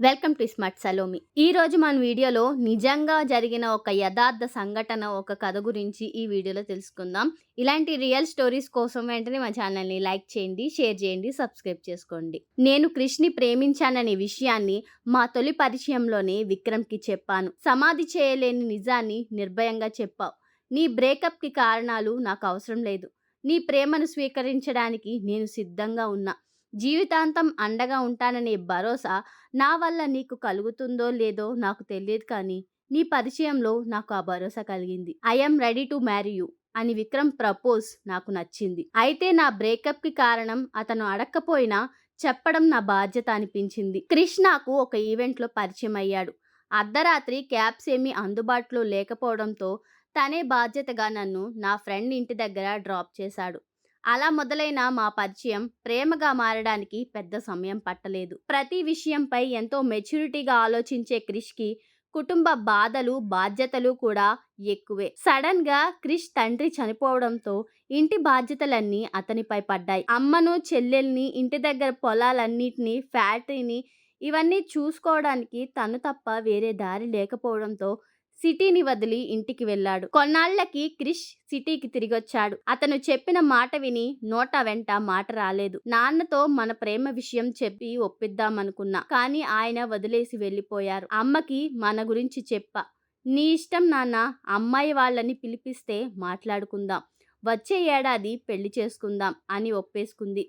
Welcome to smart Salomi ఈ రోజు మన వీడియోలో నిజంగా జరిగిన ఒక యథార్థ సంఘటన ఒక కథ గురించి ఈ వీడియోలో తెలుసుకుందాం. ఇలాంటి రియల్ స్టోరీస్ కోసం వెంటనే మా ఛానల్ని లైక్ చేయండి షేర్ చేయండి సబ్స్క్రైబ్ చేసుకోండి. నేను కృష్ణి ప్రేమించాననే విషయాన్ని మా తొలి పరిచయంలోనే విక్రమ్కి చెప్పాను. సమాధి చేయలేని నిజాన్ని నిర్భయంగా చెప్పావు. నీ బ్రేకప్కి కారణాలు నాకు అవసరం లేదు. నీ ప్రేమను స్వీకరించడానికి నేను సిద్ధంగా ఉన్నా. జీవితాంతం అండగా ఉంటాననే భరోసా నా వల్ల నీకు కలుగుతుందో లేదో నాకు తెలియదు కానీ నీ పరిచయంలో నాకు ఆ భరోసా కలిగింది. I'm ready to marry you అని విక్రమ్ ప్రపోజ్ నాకు నచ్చింది. అయితే నా బ్రేకప్కి కారణం అతను అడక్కపోయినా చెప్పడం నా బాధ్యత అనిపించింది. క్రిష్ నాకు ఒక ఈవెంట్లో పరిచయం అయ్యాడు. అర్ధరాత్రి క్యాబ్స్ ఏమీ అందుబాటులో లేకపోవడంతో తనే బాధ్యతగా నన్ను నా ఫ్రెండ్ ఇంటి దగ్గర డ్రాప్ చేశాడు. అలా మొదలైన మా పరిచయం ప్రేమగా మారడానికి పెద్ద సమయం పట్టలేదు. ప్రతి విషయంపై ఎంతో మెచ్యూరిటీగా ఆలోచించే క్రిష్కి కుటుంబ బాధలు బాధ్యతలు కూడా ఎక్కువే. సడన్గా క్రిష్ తండ్రి చనిపోవడంతో ఇంటి బాధ్యతలన్నీ అతనిపై పడ్డాయి. అమ్మను చెల్లెల్ని ఇంటి దగ్గర పొలాలన్నిటినీ ఫ్యాక్టరీని ఇవన్నీ చూసుకోవడానికి తను తప్ప వేరే దారి లేకపోవడంతో సిటీని వదిలి ఇంటికి వెళ్ళాడు. కొన్నాళ్ళకి క్రిష్ సిటీకి తిరిగొచ్చాడు. అతను చెప్పిన మాట విని నోట వెంట మాట రాలేదు. నాన్నతో మన ప్రేమ విషయం చెప్పి ఒప్పిద్దామనుకున్నా కానీ ఆయన వదిలేసి వెళ్ళిపోయారు. అమ్మకి మన గురించి చెప్ప. నీ ఇష్టం నాన్న అమ్మాయి వాళ్ళని పిలిపిస్తే మాట్లాడుకుందాం. వచ్చే ఏడాది పెళ్ళి చేసుకుందాం అని ఒప్పేసుకుంది.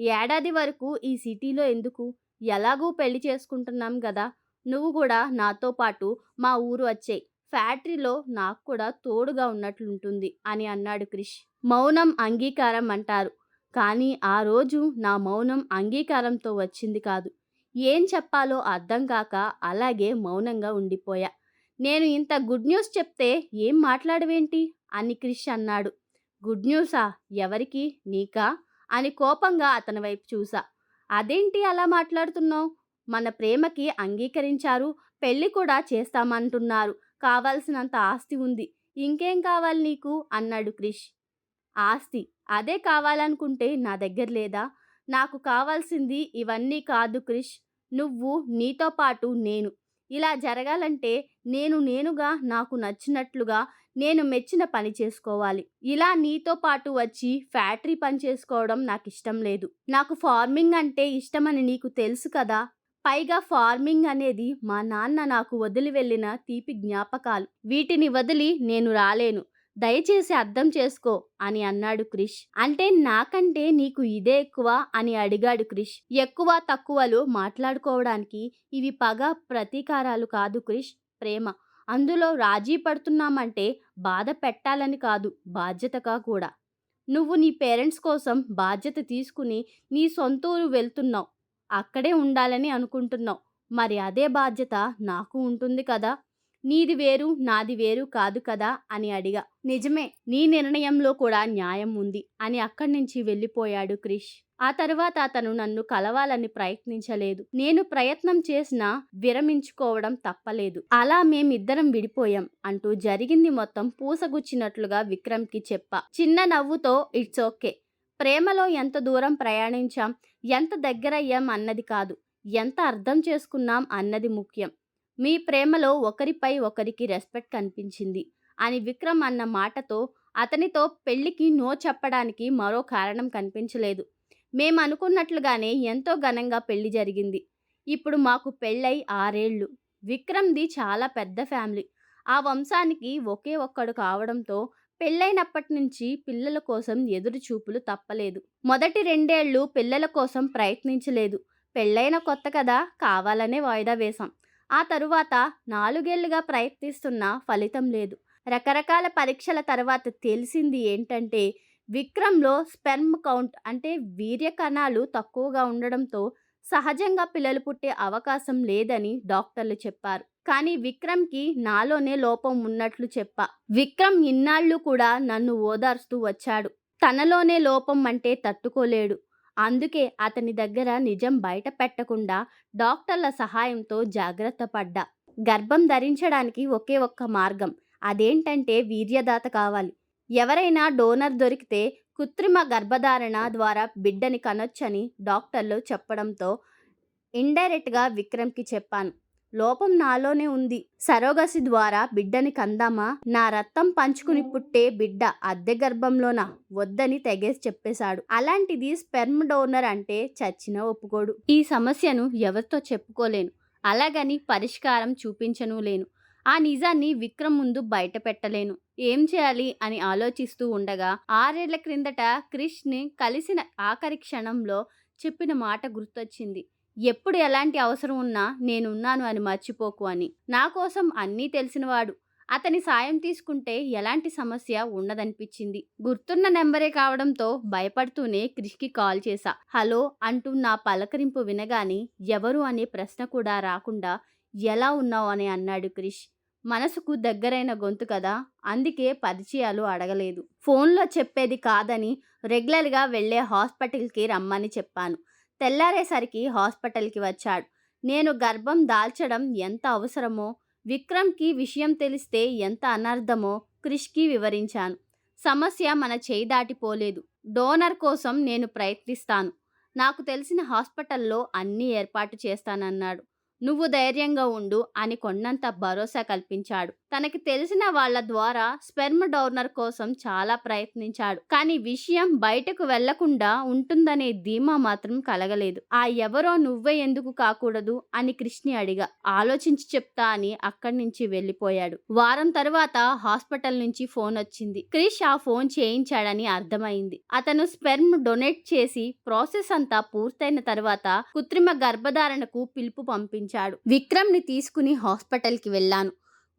ఏడాది వరకు ఈ సిటీలో ఎందుకు? ఎలాగూ పెళ్ళి చేసుకుంటున్నాం కదా నువ్వు కూడా నాతో పాటు మా ఊరు వచ్చేయి. ఫ్యాక్టరీలో నాకు కూడా తోడుగా ఉన్నట్లుంటుంది అని అన్నాడు క్రిష్. మౌనం అంగీకారం అంటారు. కానీ ఆ రోజు నా మౌనం అంగీకారంతో వచ్చింది కాదు. ఏం చెప్పాలో అర్థం కాక అలాగే మౌనంగా ఉండిపోయా. నేను ఇంత గుడ్ న్యూస్ చెప్తే ఏం మాట్లాడవేంటి? అని క్రిష్ అన్నాడు. గుడ్ న్యూసా? ఎవరికి? నీకా? అని కోపంగా అతని వైపు చూసా. అదేంటి అలా మాట్లాడుతున్నావు? మన ప్రేమకి అంగీకరించారు పెళ్ళి కూడా చేస్తామంటున్నారు. కావాల్సినంత ఆస్తి ఉంది. ఇంకేం కావాలి నీకు? అన్నాడు క్రిష్. ఆస్తి. అదే కావాలనుకుంటే నా దగ్గర లేదా? నాకు కావాల్సింది ఇవన్నీ కాదు క్రిష్. నువ్వు నీతో పాటు నేను. ఇలా జరగాలంటే నేను నేనుగా నాకు నచ్చినట్లుగా నేను మెచ్చిన పని చేసుకోవాలి. ఇలా నీతో పాటు వచ్చి ఫ్యాక్టరీ పని చేసుకోవడం నాకు ఇష్టం లేదు. నాకు ఫార్మింగ్ అంటే ఇష్టమని నీకు తెలుసు కదా? పైగా ఫార్మింగ్ అనేది మా నాన్న నాకు వదిలి వెళ్ళిన తీపి జ్ఞాపకాలు. వీటిని వదిలి నేను రాలేను. దయచేసి అర్థం చేసుకో అని అన్నాడు క్రిష్. అంటే నాకంటే నీకు ఇదే ఎక్కువ అని అడిగాడు క్రిష్. ఎక్కువ తక్కువలు మాట్లాడుకోవడానికి ఇవి పగ ప్రతీకారాలు కాదు క్రిష్ ప్రేమ. అందులో రాజీ పడుతున్నామంటే బాధ పెట్టాలని కాదు బాధ్యతగా కూడా. నువ్వు నీ పేరెంట్స్ కోసం బాధ్యత తీసుకుని నీ సొంతూరు వెళ్తున్నావు. అక్కడే ఉండాలని అనుకుంటున్నావు. మరి అదే బాధ్యత నాకు ఉంటుంది కదా. నీది వేరు నాది వేరు కాదు కదా అని అడిగా. నిజమే నీ నిర్ణయంలో కూడా న్యాయం ఉంది అని అక్కడి నుంచి వెళ్ళిపోయాడు క్రిష్. ఆ తర్వాత అతను నన్ను కలవాలని ప్రయత్నించలేదు. నేను ప్రయత్నం చేసినా విరమించుకోవడం తప్పలేదు. అలా మేమిద్దరం విడిపోయాం అంటూ జరిగింది మొత్తం పూసగుచ్చినట్లుగా విక్రమ్కి చెప్పా. చిన్న నవ్వుతో ఇట్స్ ఓకే ప్రేమలో ఎంత దూరం ప్రయాణించాం ఎంత దగ్గరయ్యాం అన్నది కాదు ఎంత అర్థం చేసుకున్నాం అన్నది ముఖ్యం. మీ ప్రేమలో ఒకరిపై ఒకరికి రెస్పెక్ట్ కనిపించింది అని విక్రమ్ అన్న మాటతో అతనితో పెళ్ళికి నో చెప్పడానికి మరో కారణం కనిపించలేదు. మేము అనుకున్నట్లుగానే ఎంతో ఘనంగా పెళ్ళి జరిగింది. ఇప్పుడు మాకు పెళ్ళై ఆరేళ్ళు విక్రమ్ది చాలా పెద్ద ఫ్యామిలీ. ఆ వంశానికి ఒకే ఒక్కడు కావడంతో పెళ్ళైనప్పటి నుంచి పిల్లల కోసం ఎదురు చూపులు తప్పలేదు. మొదటి రెండేళ్ళు పిల్లల కోసం ప్రయత్నించలేదు. పెళ్ళైన కొత్త కదా కావాలనే వాయిదా వేశాం. ఆ తరువాత నాలుగేళ్ళుగా ప్రయత్నిస్తున్నా ఫలితం లేదు. రకరకాల పరీక్షల తర్వాత తెలిసింది ఏంటంటే విక్రమ్లో స్పెర్మ్ కౌంట్ అంటే వీర్య కణాలు తక్కువగా ఉండడంతో సహజంగా పిల్లలు పుట్టే అవకాశం లేదని డాక్టర్లు చెప్పారు. కానీ విక్రమ్కి నాలోనే లోపం ఉన్నట్లు చెప్పా. విక్రమ్ ఇన్నాళ్ళు కూడా నన్ను ఓదార్స్తూ వచ్చాడు. తనలోనే లోపం అంటే తట్టుకోలేడు. అందుకే అతని దగ్గర నిజం బయట పెట్టకుండా డాక్టర్ల సహాయంతో జాగ్రత్త పడ్డా. గర్భం ధరించడానికి ఒకే ఒక్క మార్గం. అదేంటంటే వీర్యదాత కావాలి. ఎవరైనా డోనర్ దొరికితే కృత్రిమ గర్భధారణ ద్వారా బిడ్డని కనొచ్చని డాక్టర్లు చెప్పడంతో ఇండైరెక్ట్గా విక్రమ్కి చెప్పాను. లోపం నాలోనే ఉంది. సరోగసి ద్వారా బిడ్డని కందామా? నా రక్తం పంచుకుని పుట్టే బిడ్డ అద్దె గర్భంలోనా? వద్దని తెగేసి చెప్పేశాడు. అలాంటిది స్పెర్మ్ డోనర్ అంటే చచ్చిన ఒప్పుకోడు. ఈ సమస్యను ఎవరితో చెప్పుకోలేను. అలాగని పరిష్కారం చూపించను లేను. ఆ నిజాన్ని విక్రమ్ ముందు బయట పెట్టలేను. ఏం చేయాలి అని ఆలోచిస్తూ ఉండగా ఆరేళ్ళ క్రిందట క్రిష్ని కలిసిన ఆఖరి క్షణంలో చెప్పిన మాట గుర్తొచ్చింది. ఎప్పుడు ఎలాంటి అవసరం ఉన్నా నేనున్నాను అని మర్చిపోకు అని. నా కోసం అన్నీ తెలిసినవాడు. అతని సాయం తీసుకుంటే ఎలాంటి సమస్య ఉండదనిపించింది. గుర్తున్న నెంబరే కావడంతో భయపడుతూనే క్రిష్కి కాల్ చేశా. హలో అంటూ నా పలకరింపు వినగాని ఎవరు అనే ప్రశ్న కూడా రాకుండా ఎలా ఉన్నావు అని అన్నాడు క్రిష్. మనసుకు దగ్గరైన గొంతు కదా అందుకే పరిచయాలు అడగలేదు. ఫోన్లో చెప్పేది కాదని రెగ్యులర్గా వెళ్ళే హాస్పిటల్కి రమ్మని చెప్పాను. తెల్లారేసరికి హాస్పిటల్కి వచ్చాడు. నేను గర్భం దాల్చడం ఎంత అవసరమో విక్రమ్కి విషయం తెలిస్తే ఎంత అనర్థమో క్రిష్కి వివరించాను. సమస్య మన చేయి దాటిపోలేదు. డోనర్ కోసం నేను ప్రయత్నిస్తాను. నాకు తెలిసిన హాస్పిటల్లో అన్నీ ఏర్పాటు చేస్తానన్నాడు. నువ్వు ధైర్యంగా ఉండు అని కొన్నంత భరోసా కల్పించాడు. తనకి తెలిసిన వాళ్ళ ద్వారా స్పెర్మ్ డోనర్ కోసం చాలా ప్రయత్నించాడు. కానీ విషయం బయటకు వెళ్ళకుండా ఉంటుందనే ధీమా మాత్రం కలగలేదు. ఆ ఎవరో నువ్వే ఎందుకు కాకూడదు అని కృష్ణి అడిగా. ఆలోచించి చెప్తా అని అక్కడి నుంచి వెళ్ళిపోయాడు వారం తర్వాత హాస్పిటల్ నుంచి ఫోన్ వచ్చింది. క్రిష్ ఆ ఫోన్ చేయించాడని అర్థమైంది. అతను స్పెర్మ్ డొనేట్ చేసి ప్రాసెస్ అంతా పూర్తయిన తర్వాత కృత్రిమ గర్భధారణకు పిలుపు పంపించాడు. విక్రమ్ విక్రమ్ని తీసుకుని హాస్పిటల్కి వెళ్ళాను.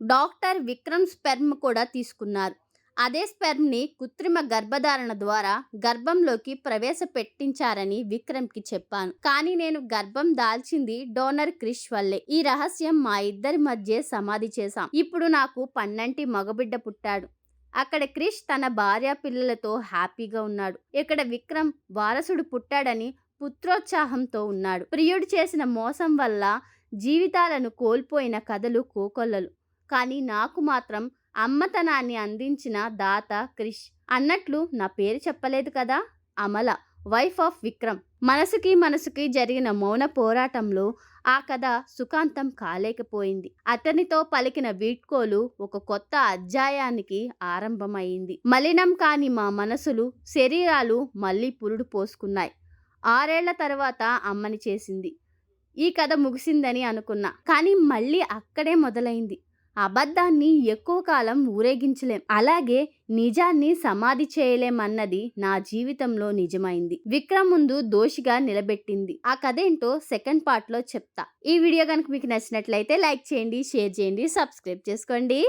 డాక్టర్ విక్రమ్ స్పెర్మ్ కూడా తీసుకున్నారు. అదే స్పెర్మ్ని కృత్రిమ గర్భధారణ ద్వారా గర్భంలోకి ప్రవేశపెట్టించారని విక్రమ్కి చెప్పాను. కానీ నేను గర్భం దాల్చింది డోనర్ క్రిష్ వల్లే. ఈ రహస్యం మా ఇద్దరి మధ్య సమాధి చేశాం. ఇప్పుడు నాకు పన్నంటి మగబిడ్డ పుట్టాడు. అక్కడ క్రిష్ తన భార్య పిల్లలతో హ్యాపీగా ఉన్నాడు. ఇక్కడ విక్రమ్ వారసుడు పుట్టాడని పుత్రోత్సాహంతో ఉన్నాడు. ప్రియుడు చేసిన మోసం వల్ల జీవితాలను కోల్పోయిన కథలు కోకొల్లలు. కానీ నాకు మాత్రం అమ్మతనాన్ని అందించిన దాత క్రిష్. అన్నట్లు నా పేరు చెప్పలేదు కదా? Amala wife of Vikram. మనసుకి మనసుకి జరిగిన మౌన పోరాటంలో ఆ కథ సుఖాంతం కాలేకపోయింది. అతనితో పలికిన వీడ్కోలు ఒక కొత్త అధ్యాయానికి ఆరంభమైంది. మలినం కాని మా మనసులు శరీరాలు మళ్ళీ పురుడు పోసుకున్నాయి. ఆరేళ్ళ తర్వాత అమ్మని చేసింది. ఈ కథ ముగిసిందని అనుకున్నా. కానీ మళ్ళీ అక్కడే మొదలైంది. అబద్ధాన్ని ఎక్కువ కాలం ఊరేగించలేం. అలాగే నిజాన్ని సమాధి చేయలేమన్నది నా జీవితంలో నిజమైంది. విక్రమ్ ముందు దోషిగా నిలబెట్టింది. ఆ కథ ఏంటో సెకండ్ పార్ట్లో చెప్తా. ఈ వీడియో కనుక మీకు నచ్చినట్లయితే లైక్ చేయండి షేర్ చేయండి సబ్స్క్రైబ్ చేసుకోండి.